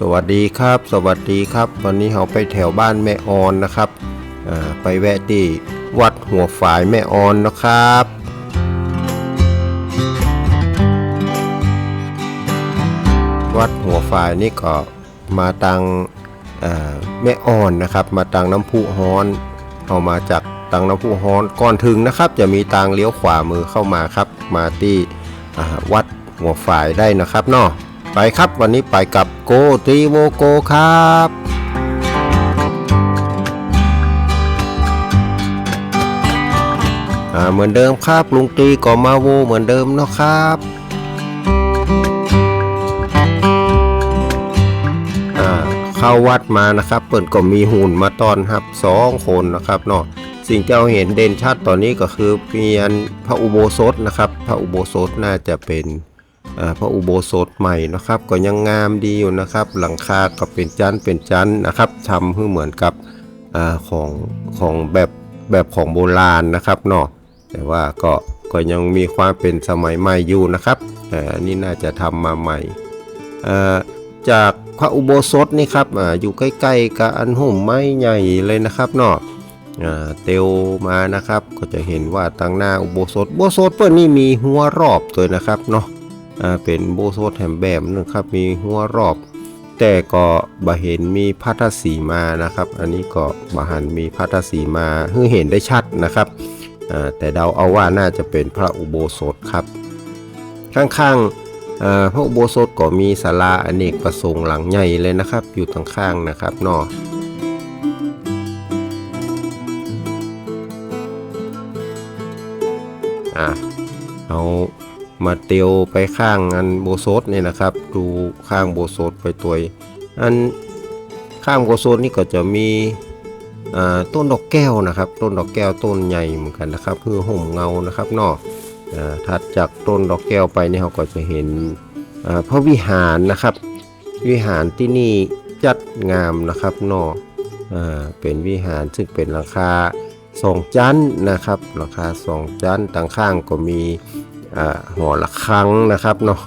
สวัสดีครับ สวัสดีครับ วันนี้เราไปแถวบ้านแม่ออนนะครับไปแวะที่วัดหัวฝายแม่ออนนะครับวัดหัวฝายนี่ก็มาตังเอ่อ่อนนะครับ มาตังน้ำพุฮ้อน เอามาจากตังน้ำพุฮ้อนก่อนถึงนะครับ จะมีทางเลี้ยวขวามือเข้ามาครับ มาที่วัดหัวฝายได้นะครับเนาะ ไปครับวันนี้ไปกับโกตีโวโกครับอ่าเหมือนเดิมครับลุงตีก็มาโวเหมือนเดิมเนาะครับอ่าเข้าวัดมานะครับ เปิดก็มีหุ่นมาตอนครับสองคนนะครับเนาะสิ่งที่เราเห็นเด่นชัดตอนนี้ก็คือเพียนพระอุโบสถนะครับ พระอุโบสถน่าจะเป็น พระอุโบสถใหม่นะครับ ก็ยังงามดีอยู่นะครับ หลังคาก็เป็นจันเป็นจันนะครับทำให้เหมือนกับอของของแบบแบบของโบราณนะครับเนาะแต่ว่าก็ก็ยังมีความเป็นสมัยใหม่อยู่นะครับแต่อันนี้น่าจะทำมาใหม่จากพระอุโบสถนี่ครับออยู่ใกล้ๆกับอันห่มไม้ใหญ่เลยนะครับเนาะอ่าเตลมานะครับ ก็จะเห็นว่าตั้งหน้าอุโบสถอุโบสถเปิ้นนี่มีหัวรอบตัวนะครับเนาะ เป็นโบสถแถมแบบนึงครับมีหัวรอบ แต่ก็บ่เห็นมีพัทธสีมานะครับ อันนี้ก็บ่หันมีพัทธสีมาให้เห็นได้ชัดนะครับแต่เดาเอาว่าน่าจะเป็นพระอุโบสถครับ ข้างๆพระอุโบสถก็มีศาลาอเนกประสงค์หลังใหญ่เลยนะครับ อยู่ทางข้างนะครับนอเอา มาเตียวไปข้างอันโบสถเนี่ยนะครับ ดูข้างโบสถไปตัวอันข้างโบสถนี่ก็จะมีต้นดอกแก้วนะครับ ต้นดอกแก้วต้นใหญ่เหมือนกันนะครับเพื่อห่มเงานะครับนอ่าถัดจากต้นดอกแก้วไปนี่เราก็จะเห็นพระวิหารนะครับ วิหารที่นี่จัดงามนะครับนออ่าเป็นวิหารซึ่งเป็นราคาสองจันนะครับราคาสองจันต่างข้างก็มี หอระฆังนะครับเนาะ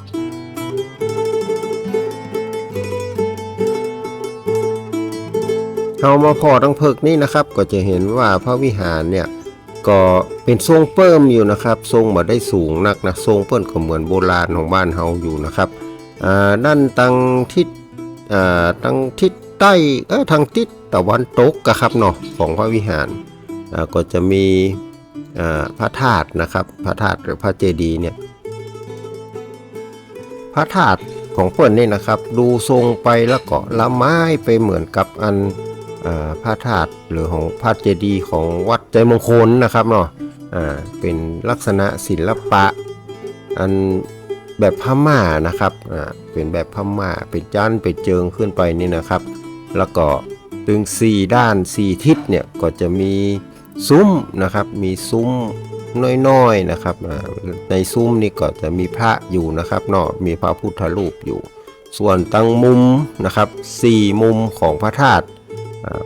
เอามาพอตั้งเพิกนี่นะครับ ก็จะเห็นว่าพระวิหารเนี่ยก็เป็นทรงเพิ่มอยู่นะครับทรงมาได้สูงนักนะทรงเปิ้นก็เหมือนโบราณของบ้านเฮาอยู่นะครับด้านทางทิศทางทิศใต้เออทางทิศตะวันตกอะครับเนาะของพระวิหารก็จะมี พระธาตุนะครับ พระธาตุหรือพระเจดีย์เนี่ย พระธาตุของเปิ้นนี่นะครับ ดูทรงไปแล้วก็ละไม้ไปเหมือนกับอันอพระธาตุหรือของพระเจดีย์ของวัดใจมงคลนะครับเนาะเป็นลักษณะศิลปะ อันแบบพม่านะครับเป็นแบบพม่าเป็นจันเป็นเจิงขึ้นไปนี่นะครับ แล้วก็ตึงสี่ด้านสี่ทิศเนี่ยก็จะมี ซุ้มนะครับ มีซุ้มน้อยๆนะครับ ในซุ้มนี่ก็จะมีพระอยู่นะครับเนาะมีพระพุทธรูปอยู่ ส่วนตั้งมุมนะครับสี่มุมของพระธาตุ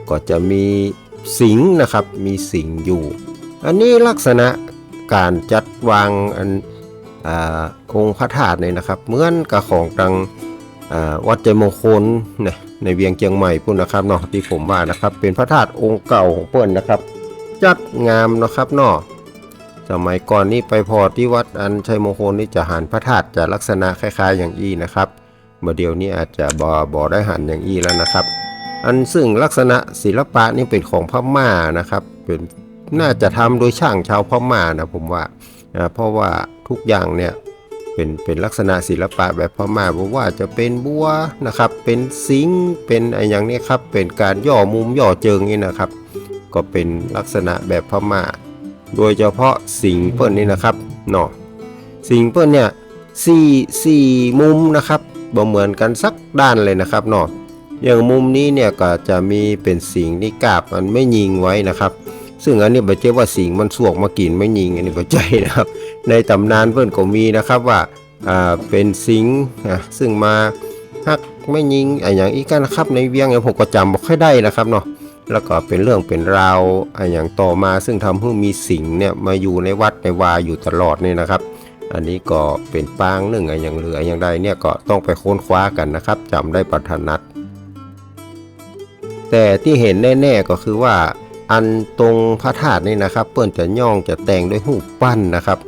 ก็จะมีสิงนะครับ มีสิงอยู่ อันนี้ลักษณะการจัดวางอันองค์พระธาตุเนี่ยนะครับ เหมือนกับของตังวัดใจมงคลนในเวียงเชียงใหม่พุ่นนะครับเนาะที่ผมว่านะครับ เป็นพระธาตุองค์เก่าของเปิ้นนะครับ จัดงามนะครับเนาะสมัยก่อนนี่ไปพอที่วัดอันชัยมงคลนี่จะหันพระธาตุจะลักษณะคล้ายๆอย่างอี้นะครับเมื่อเดี๋ยวนี้อาจจะบอบอได้หันอย่างอี้แล้วนะครับ อันซึ่งลักษณะศิลปะนี่เป็นของพม่านะครับเป็นน่าจะทำโดยช่างชาวพม่านะผมว่าเพราะว่าทุกอย่างเนี่ยเป็นเป็นลักษณะศิลปะแบบพม่าบอกว่าจะเป็นบัวนะครับ เป็นสิงเป็นอะไรอย่างนี้ครับเป็นการย่อมุมย่อเจิงนี่นะครับ ก็เป็นลักษณะแบบพม่า โดยเฉพาะสิงเปิ้ลนี่นะครับเนาะสิงเปิ้ลเนี่ยสี่สี่มุมนะครับบ่เหมือนกันสักด้านเลยนะครับเนาะอย่างมุมนี้เนี่ยก็จะมีเป็นสิงที่กาบมันไม่ยิงไว้นะครับ ซึ่งอันนี้บ่เจ๊ว่าสิงมันสวกมากินไม่ยิงอันนี้บ่ใจนะครับ ในตำนานเพื่อนก็มีนะครับว่าอ่าเป็นสิงนะซึ่งมาฮักไม่ยิงอะอย่างอีกันนะครับในเวียงเนี่ยผมก็จำบ่ค่อยได้นะครับเนาะ แล้วก็เป็นเรื่องเป็นราวอะไรอย่างต่อมาซึ่งทำให้มีสิงเนี่ยมาอยู่ในวัดในวาอยู่ตลอดเนี่ยนะครับ อันนี้ก็เป็นปางหนึ่งอะไรอย่างเหลืออย่างใดเนี่ยก็ต้องไปค้นคว้ากันนะครับจำได้ประทนัดแต่ที่เห็นแน่ๆก็คือว่าอันตรงพระธาตุนี่นะครับ เปิ้นจะย่องจะแต่งด้วยหูปั้นนะครับ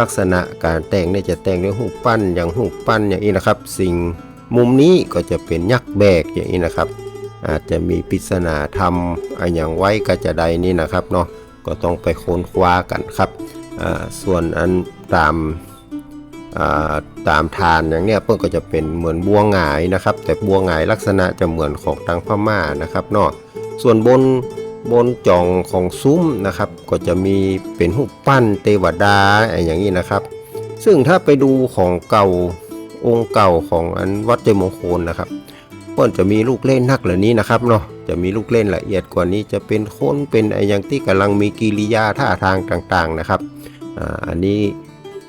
ลักษณะการแต่งเนี่ยจะแต่งด้วยหูปั้นอย่างหูปั้นอย่างนี้นะครับ สิ่งมุมนี้ก็จะเป็นยักษ์แบกอย่างนี้นะครับ อาจจะมีปริศนาธรรมออย่างไว้กระจะใดนี่นะครับเนาะก็ต้องไปค้นคว้ากันครับส่วนอันตามาตามทานอย่างเนี้ยเพิ่นก็จะเป็นเหมือนบัวหงายนะครับ แต่บัวหงายลักษณะจะเหมือนของทางพม่านะครับเนาะส่วนบนบนจ่องของซุ้มนะครับ ก็จะมีเป็นรูปปั้นเทวดาอะไรอย่างนี้นะครับ ซึ่งถ้าไปดูของเก่าองค์เก่าของอันวัดเจมงคลนะครับ เปิ้นจะมีลูกเล่นนักเหล่านี้นะครับเนาะจะมีลูกเล่นละเอียดกว่านี้จะเป็นคนเป็นไออย่างที่กำลังมีกิริยาท่าทางต่างๆนะครับอ่าอันนี้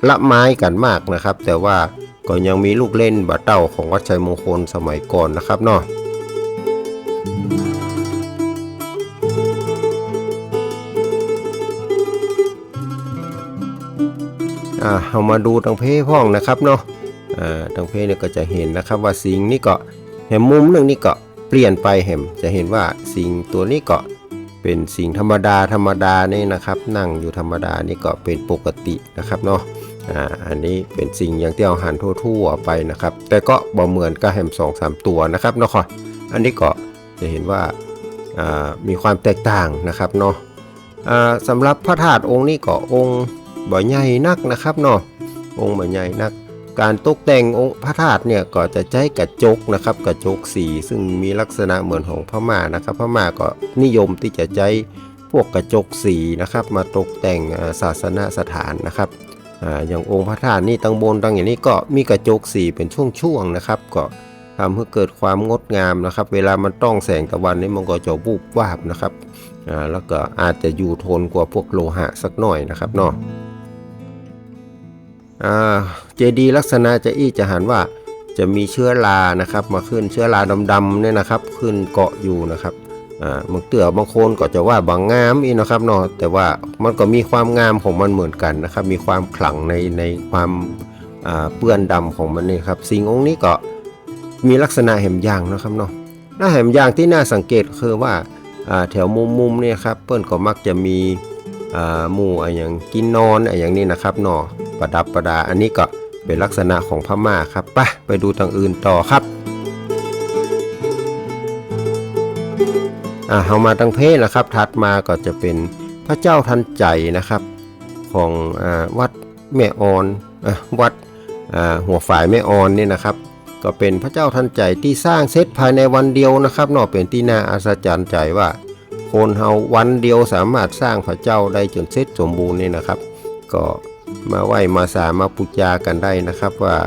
ละไม้กันมากนะครับ แต่ว่าก็ยังมีลูกเล่นบะเต้าของวัดชัยมงคลสมัยก่อนนะครับเนาะอ่าเอามาดูตังเพพ้องนะครับเนาะอ่าตังเพเนี่ยก็จะเห็นนะครับว่าสิงนี่ก็ แหมมุมหนึ่งนี่ก็เปลี่ยนไปแหมจะเห็นว่าสิ่งตัวนี้ก็เป็นสิ่งธรรมดาธรรมดานี่นะครับ นั่งอยู่ธรรมดานี่ก็เป็นปกตินะครับเนาะอ่าอันนี้เป็นสิ่งอย่างที่เอาหันทั่วๆไปนะครับ แต่ก็บ่เหมือนกับแหมสองสามตัวนะครับเนาะค่ะอันนี้ก็จะเห็นว่าอ่ามีความแตกต่างนะครับเนาะอ่าสำหรับพระธาตุองค์นี้ก็องค์บ่ใหญ่นักนะครับเนาะองค์บ่ใหญ่นัก การตกแต่งองค์พระธาตุเนี่ยก็จะใช้กระจกนะครับกระจกสีซึ่งมีลักษณะเหมือนของพม่านะครับพม่าก็นิยมที่จะใช้พวกกระจกสีนะครับมาตกแต่งศาสนสถานนะครับออย่างองค์พระธาตุนี่ตั้งบนตั้งอย่างนี้ก็มีกระจกสีเป็นช่วงๆนะครับ ก็ทำให้เกิดความงดงามนะครับ เวลามันต้องแสงตะวันนี่มันก็จะบูบวาบนะครับแล้วก็อาจจะอยู่ทนกว่าพวกโลหะสักหน่อยนะครับเนาะ เจดีลักษณะจะอี้จะหันว่าจะมีเชื้อรานะครับ มาขึ้นเชื้อราดำๆเนี่ยนะครับ ขึ้นเกาะอยู่นะครับอ่าบางเตือบางคนก็จะว่าบางงามอีนะครับเนาะแต่ว่ามันก็มีความงามของมันเหมือนกันนะครับ มีความขลังในในความเปื้อนดำของมันนี่ครับสิ่งองค์นี้ก็มีลักษณะแหมยางนะครับเนาะหน้าแหมยางที่น่าสังเกตคือว่าแถวมุมๆเนี่ยครับเปิ้นก็มักจะมี หมู่อะไรอย่างกินนอนอะไรอย่างนี้นะครับเนาะประดับประดา อันนี้ก็เป็นลักษณะของพม่าครับไปไปดูทางอื่นต่อครับอ่าเอามาตั้งเพศนะครับ ถัดมาก็จะเป็นพระเจ้าทันใจนะครับ ของอวัดแม่ออนอวัดหัวฝ่ายแม่ออนนี่นะครับ ก็เป็นพระเจ้าทันใจที่สร้างเสร็จภายในวันเดียวนะครับนอกเป็นที่น่าอัศจรรย์ใจว่า คนเฮาวันเดียวสามารถสร้างพระเจ้าได้จนเสร็จสมบูรณ์นี่นะครับ ก็มาไหว้มาสามาปุจจากันได้นะครับว่า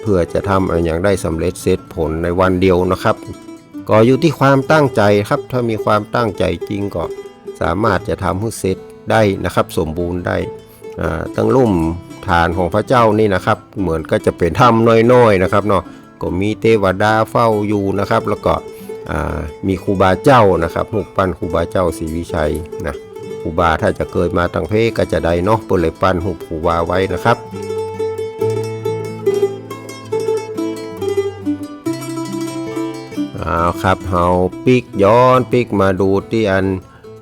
เพื่อจะทำอะไรอย่างได้สำเร็จเสร็จผลในวันเดียวนะครับ ก็อยู่ที่ความตั้งใจครับ ถ้ามีความตั้งใจจริงก็สามารถจะทำให้เสร็จได้นะครับสมบูรณ์ได้ตั้งลุ่มฐานของพระเจ้านี่นะครับ เหมือนก็จะเป็นถ้ำน้อยๆนะครับเนาะก็มีเทวดาเฝ้าอยู่นะครับ แล้วก็ มีครูบาเจ้านะครับรูปปั้นครูบาเจ้าศรีวิชัยนะครูบาถ้าจะเกิดมาทางเพศก็จะได้เนาะเปิดเลยปั้นหูปครูบาไว้นะครับเอาครับเฮาปิกย้อนปิกมาดูที่อัน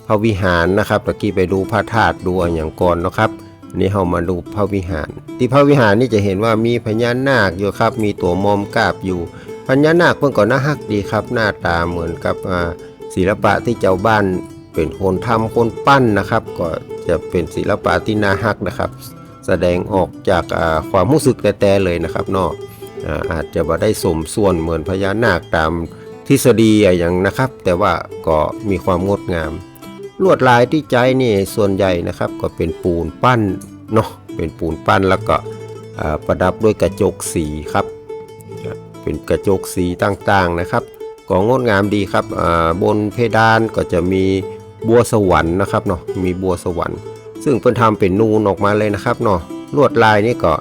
พระวิหารนะครับตะกี้ไปดูพระธาตุดูอย่างก่อนนะครับนนี้เฮามาดูพระวิหาร ที่พระวิหารนี่จะเห็นว่ามีพญานาคอยู่ครับ มีตัวมอมกาบอยู่ พญานาคเพิ่นก็น่าฮักดีครับ หน้าตาเหมือนกับศิลปะที่เจ้าบ้านเป็นคนทำคนปั้นนะครับ ก็จะเป็นศิลปะที่น่าฮักนะครับ แสดงออกจากความรู้สึกแต่เลยนะครับเนาะอาจจะบ่ได้สมส่วนเหมือนพญานาคตามทฤษฎีอย่างนะครับ แต่ว่าก็มีความงดงาม ลวดลายที่ใจนี่ส่วนใหญ่นะครับ ก็เป็นปูนปั้นเนาะเป็นปูนปั้นแล้วก็ประดับด้วยกระจกสีครับ เป็นกระจกสีต่างๆนะครับก็งดงามดีครับอ่าบนเพดานก็จะมีบัวสวรรค์นะครับเนาะมีบัวสวรรค์ ซึ่งเพิ่นทำเป็นนูนออกมาเลยนะครับเนาะลวดลายนี่ก็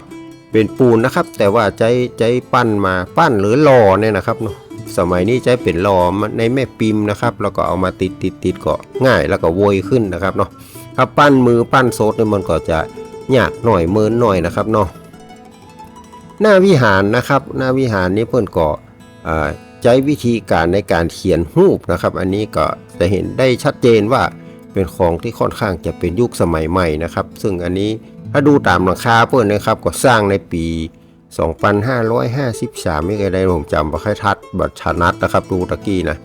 เป็นปูนนะครับ แต่ว่าใจใจปั้นมาปั้นหรือหล่อเนี่ยนะครับเนาะสมัยนี้ใจเป็นหล่อมในแม่พิมพ์นะครับ แล้วก็เอามาติดติดติดก็ง่ายแล้วก็โวยขึ้นนะครับเนาะถ้าปั้นมือปั้นโซดเนี่ยมันก็จะยากหน่อยเมินหน่อยนะครับเนาะ หน้าวิหารนะครับ หน้าวิหารนี้เพิ่นก็อ่าใช้วิธีการในการเขียนรูปนะครับ อันนี้ก็จะเห็นได้ชัดเจนว่าเป็นของที่ค่อนข้างจะเป็นยุคสมัยใหม่นะครับ ซึ่งอันนี้ถ้าดูตามหลังคาเปิดนนะครับก็สร้างในปี 2553 ไม่เคยได้ผมจำบ่ค่อยทัดบัตรชนัดนะครับ ดูตะกี้นะ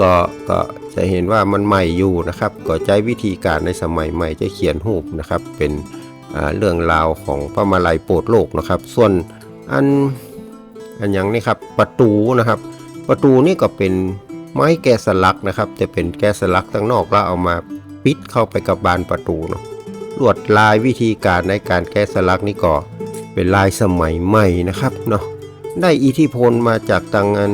ก็ก็จะเห็นว่ามันใหม่อยู่นะครับ ก็ใช้วิธีการในสมัยใหม่จะเขียนรูปนะครับเป็น เรื่องราวของพระมาลัยโปรดโลกนะครับ ส่วนอันอันอย่างนี้ครับประตูนะครับ ประตูนี่ก็เป็นไม้แกะสลักนะครับจะเป็นแกะสลักตั้งนอกแล้วเอามาปิดเข้าไปกับบานประตูเนาะลวดลายวิธีการในการแกะสลักนี่ก็เป็นลายสมัยใหม่นะครับเนาะได้อิทธิพลมาจากตังอัน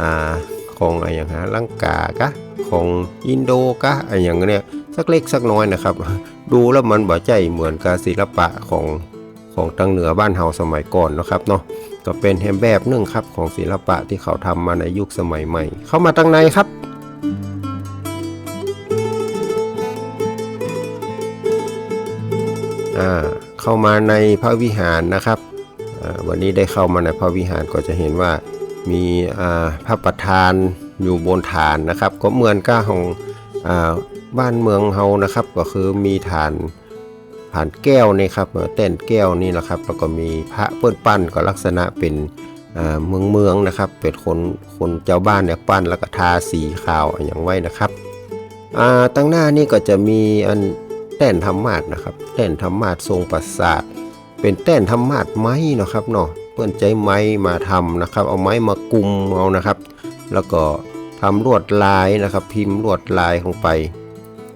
อ่าของอะไรอย่างฮะลังกากะของอินโดกะอะไรอย่างเนี้ย สักเล็กสักน้อยนะครับ ดูแล้วมันบ่ใจเหมือนกับศิลปะของของทางเหนือบ้านเฮาสมัยก่อนนะครับเนาะก็เป็นแฮมแบบหนึ่งครับของศิลปะที่เขาทำมาในยุคสมัยใหม่ เข้ามาตั้งในครับอ่าเข้ามาในพระวิหารนะครับ วันนี้ได้เข้ามาในพระวิหารก็จะเห็นว่ามีอ่าพระประธานอยู่บนฐานนะครับ ก็เหมือนกับของอ่า บ้านเมืองเฮานะครับ ก็คือมีฐานผ่านแก้วนี่ครับเอ่อเต้นแก้วนี่แหละครับแล้วก็มีพระเปิ้นปั้นก็ลักษณะเป็นเมืองเมืองนะครับ เป็นคนคนเจ้าบ้านเนี่ยปั้นแล้วก็ทาสีขาวอย่างไว้นะครับตั้งหน้านี่ก็จะมีอันแต้นธรรมาสนะครับแต้นธรรมาสทรงปราสาท เป็นแต้นธรรมาสไม้นะครับเนาะเปิ้นใจไม้มาทำนะครับ เอาไม้มากุมเอานะครับ แล้วก็ทำลวดลายนะครับ พิมพ์ลวดลายลงไป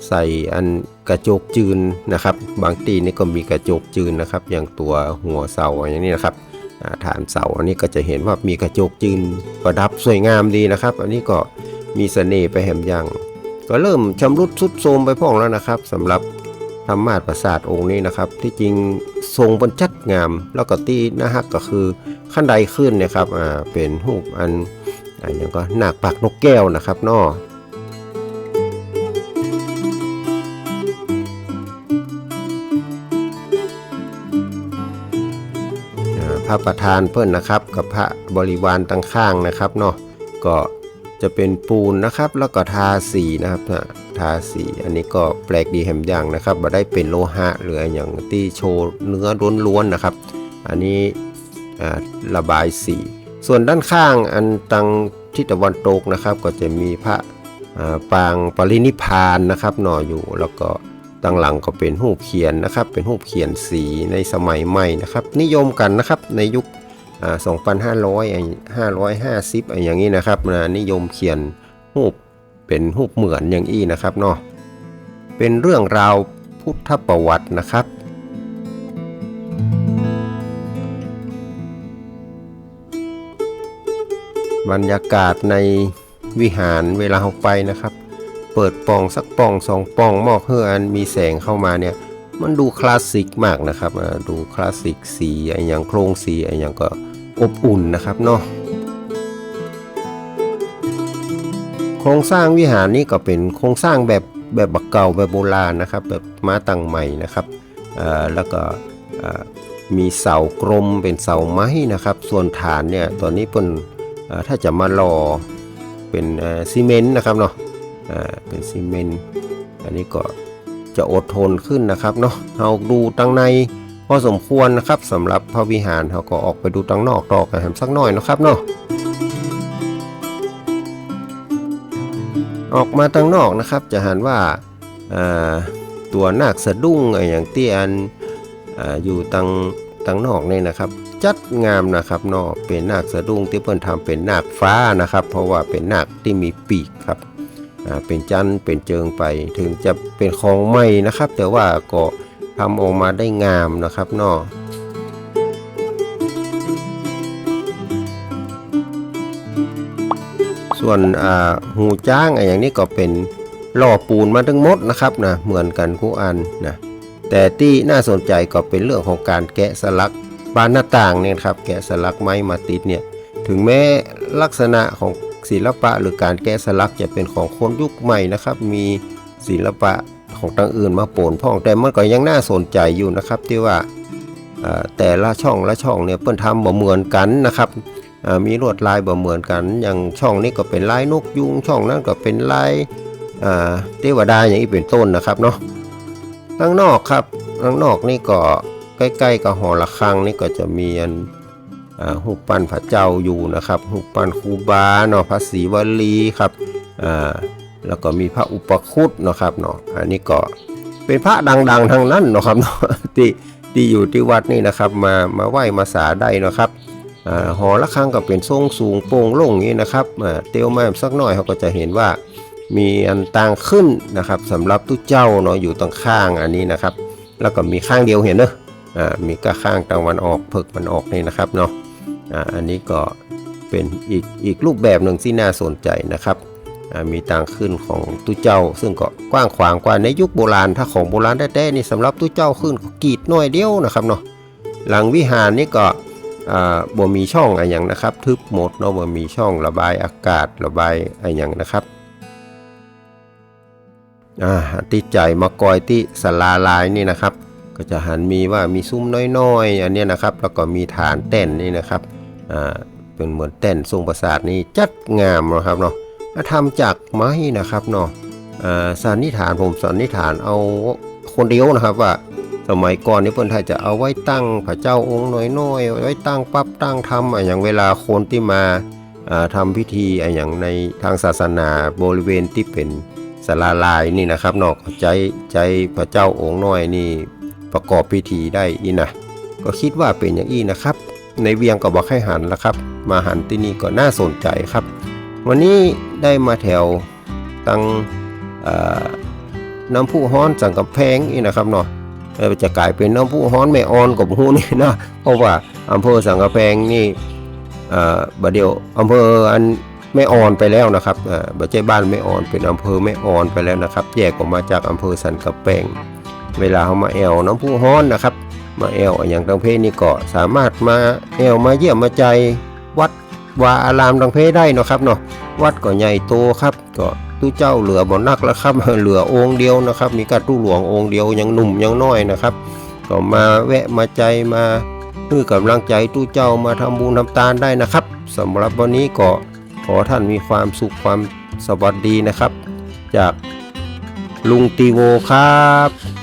ใส่อันกระจกจืนนะครับ บางตีนี่ก็มีกระจกจืนนะครับ อย่างตัวหัวเสาอย่างนี้นะครับฐานเสาอันนี้ก็จะเห็นว่ามีกระจกจืนประดับสวยงามดีนะครับ อันนี้ก็มีเสน่ห์ไปแหมยังก็เริ่มชำรุดทุดโทรมไปพ่องแล้วนะครับสำหรับธรรมาสปราสาทองค์นี้นะครับ ที่จริงทรงบนจัดงาม แล้วก็ตีนะฮะก็คือขั้นใดขึ้นนะครับอ่าเป็นรูปอันอันอย่างก็หนักปากนกแก้วนะครับนอ ระประธานเพิ่นนะครับ กับพระบริวารตั้งข้างนะครับเนาะก็จะเป็นปูนนะครับ แล้วก็ทาสีนะครับทาสีอันนี้ก็แปลกดีแหมอย่างนะครับบ่ได้เป็นโลหะหรืออย่างที่โชว์เนื้อล้วนๆนะครับ อันนี้ระบายสี ส่วนด้านข้างอันตังทิศตะวันตกนะครับ ก็จะมีพระปางปรินิพพานนะครับหน่ออยู่แล้วก็ ตั้งหลังก็เป็นรูปเขียนนะครับ เป็นรูปเขียนสีในสมัยใหม่นะครับ นิยมกันนะครับในยุคอ่า2,500อะ550อะอย่างนี้นะครับนะนิยมเขียนรูปเป็นรูปเหมือนอย่างอี้นะครับเนาะเป็นเรื่องราวพุทธประวัตินะครับบรรยากาศในวิหารเวลาเราไปนะครับ เปิดปองสักปองสองปองหมอกเฮืออันมีแสงเข้ามาเนี่ยมันดูคลาสสิกมากนะครับดูคลาสสิกสีไอ้อย่างโครงสีไอ้อย่างก็อบอุ่นนะครับเนาะโครงสร้างวิหารนี่ก็เป็นโครงสร้างแบบแบบบักเก่าแบบโบราณนะครับแบบม้าตังใหม่นะครับแล้วก็มีเสากลมเป็นเสาไม้นะครับส่วนฐานเนี่ยตอนนี้เพิ่นถ้าจะมาหล่อเป็นซีเมนต์นะครับเนาะ เป็นซีเมนต์อันนี้ก็จะอดทนขึ้นนะครับเนาะเราดูตั้งในพอสมควรนะครับสำหรับพระวิหารเราก็ออกไปดูตั้งนอกต่อกันสักหน่อยนะครับเนาะออกมาตั้งนอกนะครับจะหันว่าอ่าตัวนาคสะดุ้งอะไรอย่างที่อันออยู่ตั้งตั้งนอกนี่นะครับ จัดงามนะครับเนาะเป็นนาคสะดุ้งที่เพิ่นทำเป็นนาคฟ้านะครับ เพราะว่าเป็นนาคที่มีปีกครับ เป็นจันเป็นเจิงไป ถึงจะเป็นของใหม่นะครับ แต่ว่าก็ทำออกมาได้งามนะครับเนาะส่วนหูจ้างอะไรอย่างนี้ก็เป็นหล่อปูนมาทั้งหมดนะครับนะเหมือนกันคู่อันนะแต่ที่น่าสนใจก็เป็นเรื่องของการแกะสลักบานหน้าต่างเนี่ยครับ แกะสลักไม้มาติดเนี่ยถึงแม้ลักษณะของ ศิลปะหรือการแกะสลักจะเป็นของคนยุคใหม่นะครับ มีศิลปะของทางอื่นมาปนพ้องแต่มันก็ยังน่าสนใจอยู่นะครับ ที่ว่าแต่ละช่องละช่องเนี่ยเปิ้นทำบ่เหมือนกันนะครับมีลวดลายบ่เหมือนกัน อย่างช่องนี้ก็เป็นลายนกยุงช่องนั้นก็เป็นลายเทวดาอย่างนี้เป็นต้นนะครับเนาะข้างนอกครับข้างนอกนี่ก็ใกล้ๆกับหอระฆังนี่ก็จะมีอัน หูปปั้นพระเจ้าอยู่นะครับหูปปั้นครูบาเนาะพระศรีวลีครับอ่าแล้วก็มีพระอุปคุตนะครับเนาะอันนี้ก็เป็นพระดังๆทั้งนั้นนะครับเนาะที่ที่อยู่ที่วัดนี่นะครับมามาไหว้มาสาได้นะครับอ่าหอระฆังก็เป็นทรงสูงโปร่งโล่งนี้นะครับเตียวมาสักหน่อยเขาก็จะเห็นว่ามีอันต่างขึ้นนะครับสำหรับตู้เจ้าเนาะอยู่ตรงข้างอันนี้นะครับ แล้วก็มีข้างเดียวเห็นเนอะอ่ามีก็ข้างตะวันออกเพิกมันออกนี่นะครับเนาะ อ่าอันนี้ก็เป็นอีกอีกรูปแบบหนึ่งที่น่าสนใจนะครับอ่ามีต่างขึ้นของตู้เจ้า ซึ่งก็กว้างขวางกว่าในยุคโบราณถ้าของโบราณแท้ๆนี่สำหรับตู้เจ้าขึ้นก็กรีดน่อยเดียวนะครับเนาะหลังวิหารนี่ก็อ่าบ่มีช่องอะไรอย่างนะครับ ทึบหมดเนาะบ่มีช่องระบายอากาศระบายอะไรอย่างนะครับอ่าติดใจมากอยที่สลาลายนี่นะครับ ก็จะหันมีว่ามีซุ้มน้อยๆ อันนี้นะครับ แล้วก็มีฐานเต้นนี่นะครับ อ่าเป็นเหมือนเต้นทรงประสาทนี่จัดงามนะครับเนาะทำจากไม้นะครับเนาะอ่าสันนิษฐานผมสันนิษฐานเอาคนเดียวนะครับว่าสมัยก่อนนี่เพิ่นไทยจะเอาไว้ตั้งพระเจ้าองค์น้อยๆไว้ตั้งปั๊บตั้งทำอย่างเวลาคนที่มาอ่าทำพิธีอย่างในทางศาสนาบริเวณที่เป็นศาลาลายนี่นะครับเนอกใจใจพระเจ้าองค์น้อยนี่ประกอบพิธีได้อีนะก็คิดว่าเป็นอย่างอี้นะครับ ในเวียงก็บอกให้หันและครับ มาหันที่นี่ก็น่าสนใจครับ วันนี้ได้มาแถวตังน้ำพุฮ้อนสังกำแพงนี่นะครับเนาะเอ่อจะกลายเป็นน้ำพุฮ้อนแม่ออนกับหูนี่นะเพราะว่าอำเภอสังกะแพงนี่บัดเดียวอำเภออันแม่ออนไปแล้วนะครับบัจเจบ้านแม่ออนเป็นอำเภอแม่ออนไปแล้วนะครับ แยกออกมาจากอำเภอสันกะแพงเวลาเขามาแอวน้ำพุฮ้อนนะครับ มาแอวอย่างทางเพนี่ก็สามารถมาแอวมาเยี่ยมมาใจวัดวาอารามทางเพได้เนาะครับเนาะวัดก็ใหญ่โตครับก็ตู้เจ้าเหลือบ่นักแล้วครับเหลือองค์เดียวนะครับ มีกระตู้หลวงองค์เดียวยังหนุ่มยังน้อยนะครับ ก็มาแวะมาใจมาเพื่อกำลังใจตู้เจ้ามาทำบุญทำทานได้นะครับสำหรับวันนี้ก็ขอท่านมีความสุขความสวัสดีนะครับ จากลุงตีโวครับ